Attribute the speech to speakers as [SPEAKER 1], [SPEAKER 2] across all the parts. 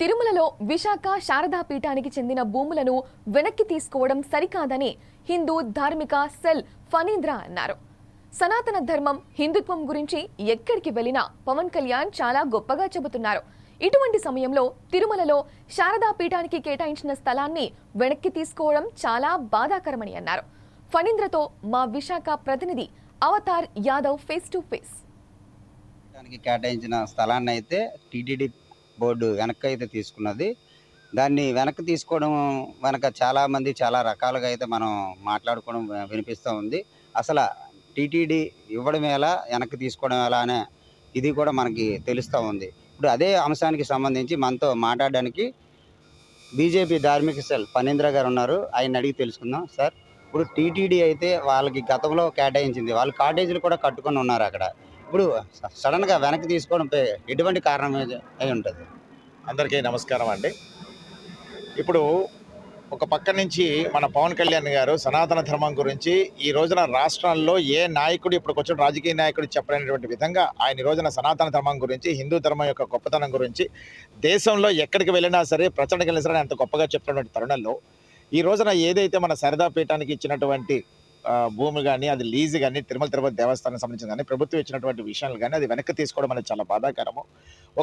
[SPEAKER 1] తిరుమలలో విశాఖ శారదా పీఠానికి చెందిన భూములను వెనక్కి తీసుకోవడం సరికాదని హిందూ ధార్మిక సెల్ ఫణీంద్ర అన్నారు. సనాతన ధర్మం హిందుత్వం గురించి ఎక్కడికి వెళ్ళినా పవన్ కళ్యాణ్ చాలా గొప్పగా చెబుతున్నారు. ఇటువంటి సమయంలో తిరుమలలో శారదా పీఠానికి కేటాయించిన స్థలాన్ని వెనక్కి తీసుకోవడం చాలా బాధాకరమని అన్నారు. ఫణీంద్రతో మా విశాఖ ప్రతినిధి Avatar Yadav face to face.
[SPEAKER 2] దానికి కేటాయించిన స్థలాన్ని అయితే టీటీడీ బోర్డు వెనక్కి అయితే తీసుకున్నది. దాన్ని వెనక్కి తీసుకోవడం వెనక చాలామంది చాలా రకాలుగా అయితే మనం మాట్లాడుకోవడం వినిపిస్తూ ఉంది. అసలు టీటీడీ ఇవ్వడం ఎలా వెనక్కి తీసుకోవడం ఎలా అనే ఇది కూడా మనకి తెలుస్తూ ఉంది. ఇప్పుడు అదే అంశానికి సంబంధించి మనతో మాట్లాడడానికి బీజేపీ ధార్మిక సెల్ ఫణీంద్ర గారు ఉన్నారు. ఆయన అడిగి తెలుసుకుందాం. సార్ ఇప్పుడు టీటీడీ అయితే వాళ్ళకి గతంలో కేటాయించింది. వాళ్ళు కాటేజీలు కూడా కట్టుకొని ఉన్నారు అక్కడ. ఇప్పుడు సడన్గా వెనక్కి తీసుకోవడం ఎటువంటి కారణం అయి ఉంటుంది?
[SPEAKER 3] అందరికీ నమస్కారం అండి. ఇప్పుడు ఒక పక్క నుంచి మన పవన్ కళ్యాణ్ గారు సనాతన ధర్మం గురించి ఈ రోజున రాష్ట్రంలో ఏ నాయకుడు ఇప్పుడు కొంచెం రాజకీయ నాయకుడు చెప్పలేనటువంటి విధంగా ఆయన ఈ రోజున సనాతన ధర్మం గురించి హిందూ ధర్మం యొక్క గొప్పతనం గురించి దేశంలో ఎక్కడికి వెళ్ళినా సరే ప్రచండకి వెళ్ళినా సరే అంత గొప్పగా చెప్తున్నటువంటి తరుణంలో ఈ రోజున ఏదైతే మన శారదా పీఠానికి ఇచ్చినటువంటి భూమి కానీ అది లీజు కానీ తిరుమల తిరుపతి దేవస్థానం సంబంధించిన కానీ ప్రభుత్వం ఇచ్చినటువంటి విషయాలు కానీ అది వెనక్కి తీసుకోవడం అనేది చాలా బాధాకరము.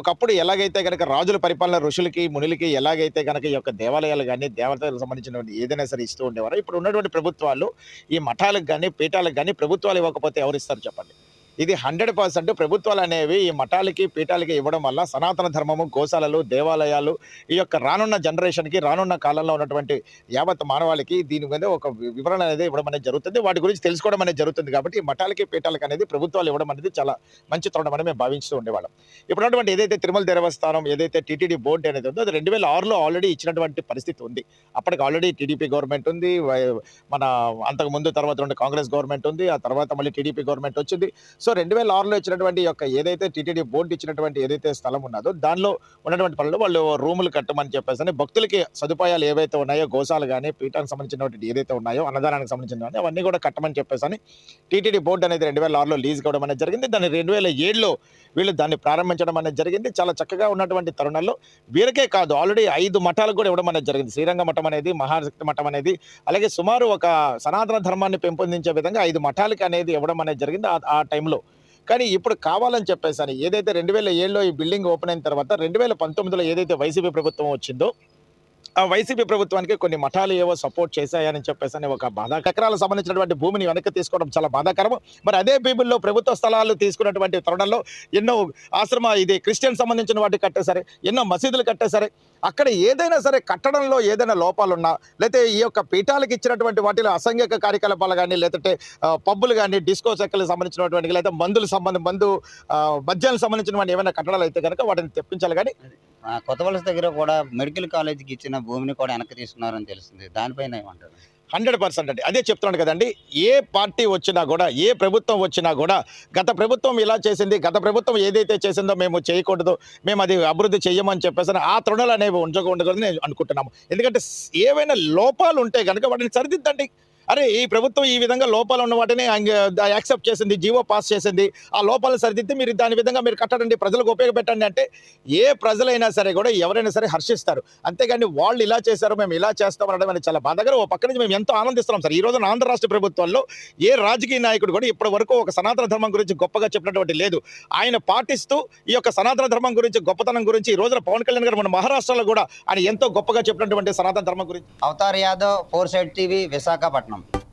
[SPEAKER 3] ఒకప్పుడు ఎలాగైతే కనుక రాజుల పరిపాలన ఋషులకి మునులకి ఎలాగైతే కనుక ఈ యొక్క దేవాలయాలు కానీ దేవతలకు సంబంధించినటువంటి ఏదైనా సరే ఇస్తూ ఉండేవారు ఇప్పుడు ఉన్నటువంటి ప్రభుత్వాలు ఈ మఠాలకు కానీ పీఠాలకు కానీ ప్రభుత్వాలు ఇవ్వకపోతే ఎవరు ఇస్తారు చెప్పండి? ఇది హండ్రెడ్ పర్సెంట్ ప్రభుత్వాలు అనేవి ఈ మఠాలకి పీఠాలకి ఇవ్వడం వల్ల సనాతన ధర్మము గోశాలలు దేవాలయాలు ఈ యొక్క రానున్న జనరేషన్కి రానున్న కాలంలో ఉన్నటువంటి యావత్ మానవాళికి దీని మీద ఒక వివరణ అనేది ఇవ్వడం అనేది జరుగుతుంది. వాటి గురించి తెలుసుకోవడం అనేది జరుగుతుంది కాబట్టి ఈ మఠాలకి పీఠాలకి అనేది ప్రభుత్వాలు ఇవ్వడం అనేది చాలా మంచి తరుణం అని మేము భావించుతూ ఉండేవాళ్ళం. ఇప్పుడు ఉన్నటువంటి ఏదైతే తిరుమల దేవస్థానం ఏదైతే టీటీడీ బోర్డు అనేది ఉందో అది రెండు వేల ఆరులో ఆల్రెడీ ఇచ్చినటువంటి పరిస్థితి ఉంది. అప్పటికి ఆల్రెడీ టీడీపీ గవర్నమెంట్ ఉంది మన అంతకు ముందు తర్వాత రెండు కాంగ్రెస్ గవర్నమెంట్ ఉంది ఆ తర్వాత మళ్ళీ టీడీపీ గవర్నమెంట్ వచ్చింది. సో రెండు వేల ఆరులో ఇచ్చినటువంటి యొక్క ఏదైతే టీటీడీ బోర్డు ఇచ్చినటువంటి ఏదైతే స్థలం ఉన్నదో దానిలో ఉన్నటువంటి పనులు వాళ్ళు రూములు కట్టమని చెప్పేసి భక్తులకి సదుపాయాలు ఏవైతే ఉన్నాయో గోశాలు కానీ పీఠానికి సంబంధించినటువంటి ఏదైతే ఉన్నాయో అన్నదానానికి సంబంధించిన అవన్నీ కూడా కట్టమని చెప్పేసి టీటీడీ బోర్డు అనేది రెండు వేల ఆరులో లీజ్ కావడం అనేది జరిగింది. దాన్ని రెండు వేల ఏడులో వీళ్ళు దాన్ని ప్రారంభించడం అనేది జరిగింది. చాలా చక్కగా ఉన్నటువంటి తరుణంలో వీరికే కాదు ఆల్రెడీ ఐదు మఠాలకు కూడా ఇవ్వడం అనేది జరిగింది. శ్రీరంగ మఠం అనేది మహాశక్తి మఠం అనేది అలాగే సుమారు ఒక సనాతన ధర్మాన్ని పెంపొందించే విధంగా ఐదు మఠాలకి అనేది ఇవ్వడం అనేది జరిగింది. ఆ- ఆ టైంలో కానీ ఇప్పుడు కావాలని చెప్పేసి అని ఏదైతే రెండు వేల ఏడులో ఈ బిల్డింగ్ ఓపెన్ అయిన తర్వాత రెండు వేల పంతొమ్మిదిలో ఏదైతే వైసీపీ ప్రభుత్వం వచ్చిందో వైసీపీ ప్రభుత్వానికి కొన్ని మఠాలు ఏవో సపోర్ట్ చేశాయని చెప్పేసి అని ఒక బాధ ఎకరాలకు సంబంధించినటువంటి భూమిని వెనక్కి తీసుకోవడం చాలా బాధాకరం మరి అదే భూముల్లో ప్రభుత్వ స్థలాలు తీసుకున్నటువంటి తరుణంలో ఎన్నో ఆశ్రమ ఇది క్రిస్టియన్ సంబంధించిన వాటికి కట్టేసరే ఎన్నో మసీదులు కట్టేసరే అక్కడ ఏదైనా సరే కట్టడంలో ఏదైనా లోపాలున్నా లేకపోతే ఈ యొక్క పీఠాలకు ఇచ్చినటువంటి వాటిలో అసంఘిక కార్యకలాపాలు కానీ లేదంటే పబ్బులు కానీ డిస్కో సెక్కలకు సంబంధించినటువంటి లేదా మందులు సంబంధం మందు ఆ, మద్యానికి సంబంధించినటువంటి ఏమైనా కట్టడాలు అయితే కనుక వాటిని తెప్పించాలి కానీ
[SPEAKER 2] కొత్త వలస దగ్గర కూడా మెడికల్ కాలేజీకి ఇచ్చిన భూమిని కూడా వెనక్కి తీసుకున్నారని తెలిసింది దానిపైన ఏమంటారు?
[SPEAKER 3] హండ్రెడ్ పర్సెంట్ అండి. అదే చెప్తున్నాను కదండి. ఏ పార్టీ వచ్చినా కూడా ఏ ప్రభుత్వం వచ్చినా కూడా గత ప్రభుత్వం ఇలా చేసింది గత ప్రభుత్వం ఏదైతే చేసిందో మేము చేయకూడదు మేము అది అభివృద్ధి చెయ్యమని చెప్పేసి ఆ తృణాలు అనేవి ఉంచకూడదు నేను అనుకుంటున్నాము. ఎందుకంటే ఏవైనా లోపాలు ఉంటే కనుక వాటిని సరిదిద్దండి. అరే ఈ ప్రభుత్వం ఈ విధంగా లోపాలు ఉన్న వాటిని యాక్సెప్ట్ చేసింది జీవో పాస్ చేసింది. ఆ లోపాలను సరిదిద్ది మీరు దాని విధంగా మీరు కట్టడండి ప్రజలకు ఉపయోగపెట్టండి అంటే ఏ ప్రజలైనా సరే కూడా ఎవరైనా సరే హర్షిస్తారు. అంతేగాని వాళ్ళు ఇలా చేశారు మేము ఇలా చేస్తాం అనడం అనేది చాలా బాధగా ఓ పక్క నుంచి మేము ఎంతో ఆనందిస్తున్నాం సార్. ఈ రోజున ఆంధ్ర రాష్ట్ర ప్రభుత్వంలో ఏ రాజకీయ నాయకుడు కూడా ఇప్పటి వరకు ఒక సనాతన ధర్మం గురించి గొప్పగా చెప్పినటువంటి లేదు. ఆయన పాటిస్తూ ఈ యొక్క సనాతన ధర్మం గురించి గొప్పతనం గురించి ఈ రోజున పవన్ కళ్యాణ్ గారు మన మహారాష్ట్రలో కూడా ఆయన ఎంతో గొప్పగా చెప్పినటువంటి సనాతన ధర్మం గురించి.
[SPEAKER 2] Avatar Yadav four side TV Visakhapatnam. காட்டணும்